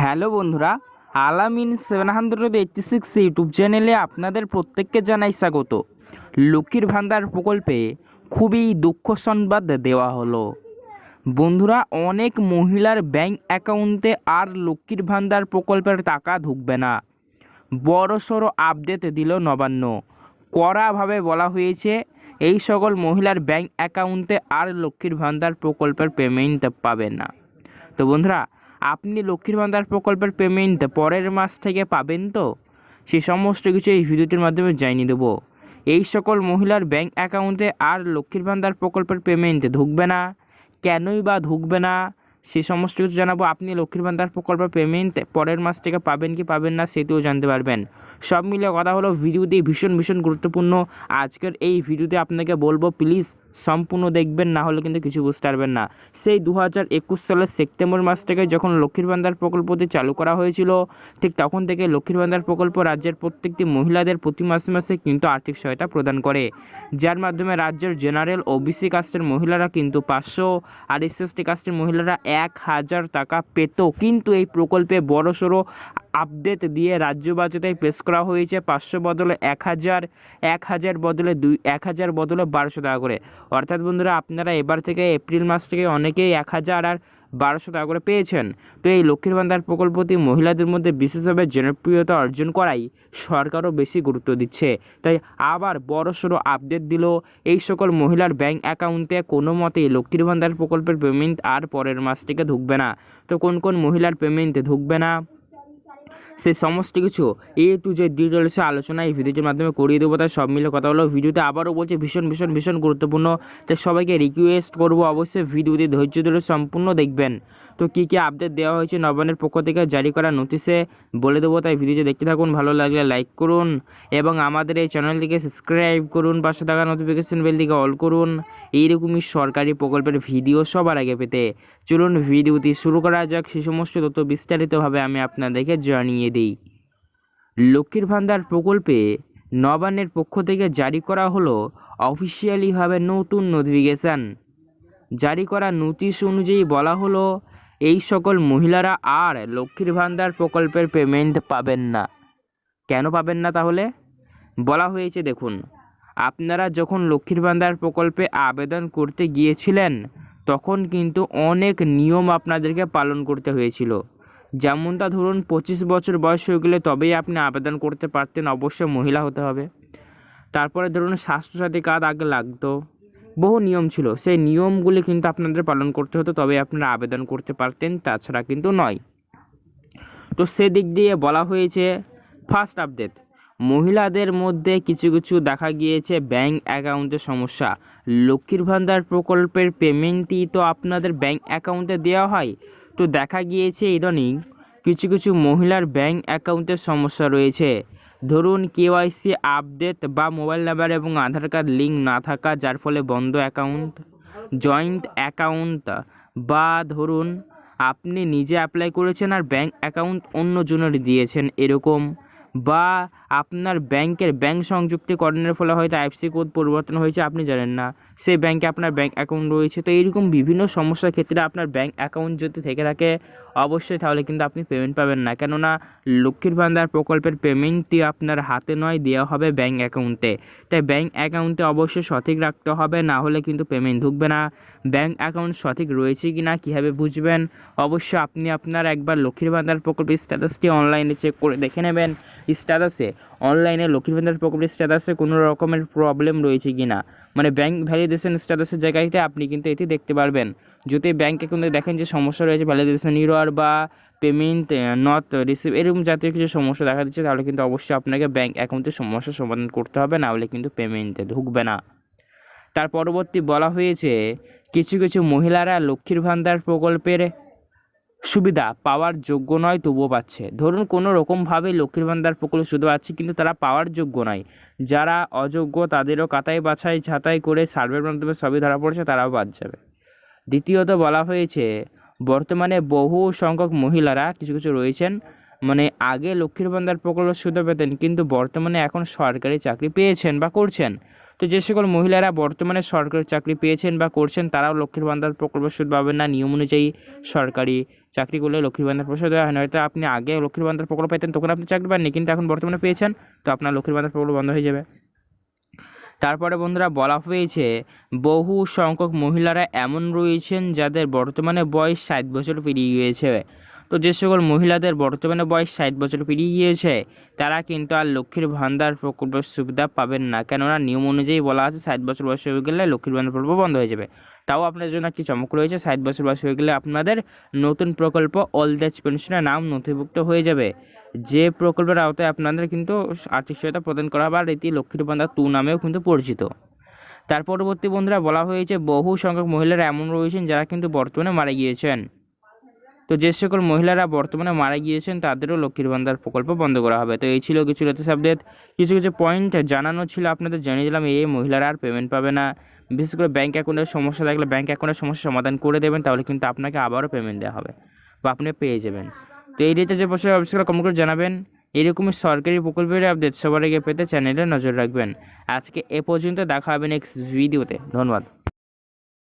Hello বন্ধুরা, Alamin seven hundred eighty six YouTube চ্যানেলে আপনাদের প্রত্যেককে জানাই স্বাগত। লক্ষ্মীর ভান্ডার প্রকল্পে খুবই দুঃখ সংবাদ দেওয়া হলো। বন্ধুরা, অনেক মহিলার ব্যাংক অ্যাকাউন্টে আর লক্ষ্মীর ভান্ডার প্রকল্পের টাকা ঢুকবে না। বড় সড়ো আপডেট দিল নবান্ন। কড়াভাবে বলা হয়েছে, এই সকল মহিলার ব্যাংক অ্যাকাউন্টে আর লক্ষ্মীর ভান্ডার প্রকল্পের পেমেন্ট পাবেন না। তো বন্ধুরা আপনি লক্ষ্মীর ভান্ডার প্রকল্পের পেমেন্ট পরের মাস থেকে পাবেন তো? সে সমস্ত কিছু এই ভিডিওটির মাধ্যমে জানিয়ে দেবো। এই সকল মহিলার ব্যাংক অ্যাকাউন্টে আর লক্ষ্মীর ভান্ডার প্রকল্পের পেমেন্ট ঢুকবে না। কেনই বা ঢুকবে না? সে সমস্ত কিছু জানাব। আপনি লক্ষ্মীর ভান্ডার প্রকল্পের পেমেন্ট পরের মাস থেকে পাবেন কি পাবেন না সেটিও জানতে পারবেন। সব মিলিয়ে কথা হলো ভিডিওটি ভীষণ ভীষণ গুরুত্বপূর্ণ। আজকের এই ভিডিওতে আপনাকে বলব প্লিজ সম্পূর্ণ দেখবেন, না হলে কিন্তু কিছু বুঝতে পারবেন না। সেই দু হাজার একুশ সালের সেপ্টেম্বর মাস থেকে যখন লক্ষ্মীর ভান্ডার প্রকল্পটি চালু করা হয়েছিল, ঠিক তখন থেকে লক্ষ্মীর ভান্ডার প্রকল্প রাজ্যের প্রত্যেকটি মহিলাদের প্রতি মাসে মাসে কিন্তু আর্থিক সহায়তা প্রদান করে। যার মাধ্যমে রাজ্যের জেনারেল ও ওবিসি কাস্টের মহিলারা কিন্তু পাঁচশো আর এসএসটি কাস্টের মহিলারা এক হাজার টাকা পেত। কিন্তু এই প্রকল্পে বড়সড় আপডেট দিয়ে রাজ্য বাজেটে পেশ করা হয়েছে পাঁচশো বদলে এক হাজার এক হাজার বদলে দুই, এক হাজার বদলে বারোশো টাকা করে। অর্থাৎ বন্ধুরা, আপনারা এবার থেকে এপ্রিল মাস থেকে অনেকেই এক হাজার আর বারোশো টাকা করে পেয়েছেন। তো এই লক্ষ্মীর ভান্ডার প্রকল্পটি মহিলাদের মধ্যে বিশেষভাবে জনপ্রিয়তা অর্জন করাই সরকারও বেশি গুরুত্ব দিচ্ছে। তাই আবার বড়সড় আপডেট দিল এই সকল মহিলার ব্যাংক অ্যাকাউন্টে। কোনো মতেই লক্ষ্মীর ভান্ডার প্রকল্পের পেমেন্ট আর পরের মাস থেকে ঢুকবে না। তো কোন কোন মহিলার পেমেন্ট ঢুকবে না? সে সমস্ত কিছু এ টু যে ডিটেলস আলোচনা এই ভিডিওটির মাধ্যমে করিয়ে দেবো। তাই সব মিলে কথা হলো, ভিডিওতে আবারও বলছে, ভীষণ ভীষণ ভীষণ গুরুত্বপূর্ণ। তাই সবাইকে রিকোয়েস্ট করব, অবশ্যই ভিডিওটি ধৈর্য ধরে সম্পূর্ণ দেখবেন। তো কী কী আপডেট দেওয়া হয়েছে নবান্নের পক্ষ থেকে জারি করা নোটিশে বলে দেবো, তাই ভিডিওটি দেখতে থাকুন, ভালো লাগলে লাইক করুন এবং আমাদের এই চ্যানেলটিকে সাবস্ক্রাইব করুন, পাশে থাকা নোটিফিকেশন বেলটিকে অল করুন। এইরকমই সরকারি প্রকল্পের ভিডিও সবার আগে পেতে। চলুন ভিডিওটি শুরু করা যাক, সে সমস্ত তথ্য বিস্তারিতভাবে আমি আপনাদেরকে জানিয়ে দিই। লক্ষ্মীর ভান্ডার প্রকল্পে নবান্নের পক্ষ থেকে জারি করা হলো অফিসিয়ালিভাবে নতুন নোটিফিকেশান জারি করা নোটিশ অনুযায়ী বলা হলো এই সকল মহিলারা আর লক্ষ্মীর ভান্ডার প্রকল্পের পেমেন্ট পাবেন না। কেন পাবেন না তাহলে? বলা হয়েছে, দেখুন, আপনারা যখন লক্ষ্মীর ভান্ডার প্রকল্পে আবেদন করতে গিয়েছিলেন, তখন কিন্তু অনেক নিয়ম আপনাদেরকে পালন করতে হয়েছিল। যেমনটা ধরুন, পঁচিশ বছর বয়স হয়ে গেলে তবেই আপনি আবেদন করতে পারতেন, অবশ্যই মহিলা হতে হবে। তারপরে ধরুন, স্বাস্থ্যসাথী কার্ড আগে লাগতো। বহু নিয়ম ছিল। সেই নিয়মগুলি কিন্তু আপনাদের পালন করতে হতো, তবে আপনারা আবেদন করতে পারতেন, তাছাড়া কিন্তু নয়। তো সেদিক দিয়ে বলা হয়েছে ফার্স্ট আপডেট মহিলাদের মধ্যে কিছু কিছু দেখা গিয়েছে ব্যাংক অ্যাকাউন্টের সমস্যা। লক্ষ্মীর ভান্ডার প্রকল্পের পেমেন্টই তো আপনাদের ব্যাংক অ্যাকাউন্টে দেওয়া হয়। তো দেখা গিয়েছে ইদানিং কিছু কিছু মহিলার ব্যাংক অ্যাকাউন্টের সমস্যা রয়েছে। ধরুন কেওয়াইসি আপডেট বা মোবাইল নাম্বার এবং আধার কার্ড লিঙ্ক না থাকা, যার ফলে বন্ধ অ্যাকাউন্ট, জয়েন্ট অ্যাকাউন্ট বা ধরুন আপনি নিজে অ্যাপ্লাই করেছেন আর ব্যাঙ্ক অ্যাকাউন্ট অন্যজনের দিয়েছেন এরকম বা আপনার ব্যাংকের ব্যাংক সংযুক্তিকরণের ফলে হয়তো আইএফসি কোড পরিবর্তন হয়েছে, আপনি জানেন না। সেই ব্যাংকে আপনার ব্যাংক অ্যাকাউন্ট রয়েছে। তো এইরকম বিভিন্ন সমস্যার ক্ষেত্রে আপনার ব্যাংক অ্যাকাউন্ট যদি থেকে থাকে, অবশ্যই তাহলে কিন্তু আপনি পেমেন্ট পাবেন না। কেননা লক্ষ্মীর ভান্ডার প্রকল্পের পেমেন্টটি আপনার হাতে নয়, দেওয়া হবে ব্যাংক অ্যাকাউন্টে তাই ব্যাংক অ্যাকাউন্টে অবশ্যই সঠিক রাখতে হবে, না হলে কিন্তু পেমেন্ট ঢুকবে না। ব্যাংক অ্যাকাউন্ট সঠিক রয়েছে কি না কীভাবে বুঝবেন? অবশ্যই আপনি আপনার একবার লক্ষ্মীর ভান্ডার প্রকল্পের স্ট্যাটাসটি অনলাইনে চেক করে দেখে নেবেন। স্ট্যাটাসে অনলাইনে লক্ষ্মীর ভান্ডার প্রকল্পের স্ট্যাটাসে কোনো রকমের প্রবলেম রয়েছে কি না মানে ব্যাংক ভ্যালিডেশন স্ট্যাটাসের জায়গাতে আপনি কিন্তু এটি দেখতে পারবেন। যদি ব্যাংক অ্যাকাউন্টে দেখেন যে সমস্যা রয়েছে ভ্যালিডেশন ইরর বা পেমেন্ট নট রিসিভ এরকম জাতীয় কিছু সমস্যা দেখা দিচ্ছে, তাহলে কিন্তু অবশ্যই আপনাকে ব্যাংক অ্যাকাউন্টের সমস্যার সমাধান করতে হবে, না হলে কিন্তু পেমেন্টে ঢুকবে না। তার পরবর্তী বলা হয়েছে, কিছু কিছু মহিলারা লক্ষ্মীর ভান্ডার প্রকল্পের সুবিধা পাওয়ার যোগ্য নয় তবুও পাচ্ছে। ধরুন কোনো রকমভাবে লক্ষ্মীর ভান্ডার প্রকল্প শুধু পাচ্ছে কিন্তু তারা পাওয়ার যোগ্য নয়। যারা অযোগ্য তাদেরও কাতাই বাছাই ছাঁটাই করে সার্ভের মাধ্যমে সবই ধরা পড়েছে, তারাও বাদ যাবে। দ্বিতীয়ত বলা হয়েছে, বর্তমানে বহু সংখ্যক মহিলারা কিছু কিছু রয়েছেন মানে আগে লক্ষ্মীর ভান্ডার প্রকল্প সুবিধা পেতেন, কিন্তু বর্তমানে এখন সরকারি চাকরি পেয়েছেন বা করছেন। তো যে সকল মহিলারা বর্তমানে সরকারি চাকরি পেয়েছেন বা করছেন, তারাও লক্ষ্মীর ভান্ডার প্রকল্প সুদ পাবেন না। নিয়ম অনুযায়ী সরকারি চাকরি করলে লক্ষ্মীর ভান্ডার প্রসাদ দেওয়া হয় হয়তো আপনি আগে লক্ষ্মীর ভান্ডার প্রকল্প পেতেন, তখন আপনি চাকরি পাননি, কিন্তু এখন বর্তমানে পেয়েছেন, তো আপনার লক্ষ্মীর ভান্ডার প্রকল্প বন্ধ হয়ে যাবে। তারপরে বন্ধুরা বলা হয়েছে, বহু সংখ্যক মহিলারা এমন রয়েছেন যাদের বর্তমানে বয়স ষাট বছর পেরিয়ে গিয়েছে। তো যে সকল মহিলাদের বর্তমানে বয়স ষাট বছর পেরিয়ে গিয়েছে, তারা কিন্তু আর লক্ষ্মীর ভান্ডার প্রকল্পের সুবিধা পাবেন না। কেননা নিয়ম অনুযায়ী বলা আছে ষাট বছর বয়স হয়ে গেলে লক্ষ্মীর ভান্ডার প্রকল্প বন্ধ হয়ে যাবে। তাও আপনার জন্য একটি চমক রয়েছে, ষাট বছর বয়স হয়ে গেলে আপনাদের নতুন প্রকল্প ওল্ড এজ পেনশনের নাম নথিভুক্ত হয়ে যাবে। যে প্রকল্পের আওতায় আপনাদের কিন্তু আর্থিক সহায়তা প্রদান করা আর এটি লক্ষ্মীর ভান্ডার টু নামেও কিন্তু পরিচিত। তার পরবর্তী বন্ধুরা বলা হয়েছে, বহু সংখ্যক মহিলারা এমন রয়েছেন যারা কিন্তু বর্তমানে মারা গিয়েছেন। তো যে সকল মহিলারা বর্তমানে মারা গিয়েছেন, তাদেরও লক্ষ্মীর ভান্ডার প্রকল্প বন্ধ করা হবে। তো এই ছিল কিছু লেটেস্ট আপডেট কিছু কিছু পয়েন্ট জানানো ছিল, আপনাদের জানিয়ে দিলাম, এই মহিলারা আর পেমেন্ট পাবে না। বিশেষ করে ব্যাঙ্ক অ্যাকাউন্টের সমস্যা থাকলে ব্যাঙ্ক অ্যাকাউন্টের সমস্যা সমাধান করে দেবেন, তাহলে কিন্তু আপনাকে আবারও পেমেন্ট দেওয়া হবে বা আপনি পেয়ে যাবেন। তো এই ডেটে যে বছর অবশ্যই কমেন্ট করে জানাবেন। এরকমই সরকারি প্রকল্পের আপডেট সবার আগে পেতে চ্যানেলে নজর রাখবেন। আজকে এ পর্যন্ত, দেখা হবে নেক্সট ভিডিওতে ধন্যবাদ।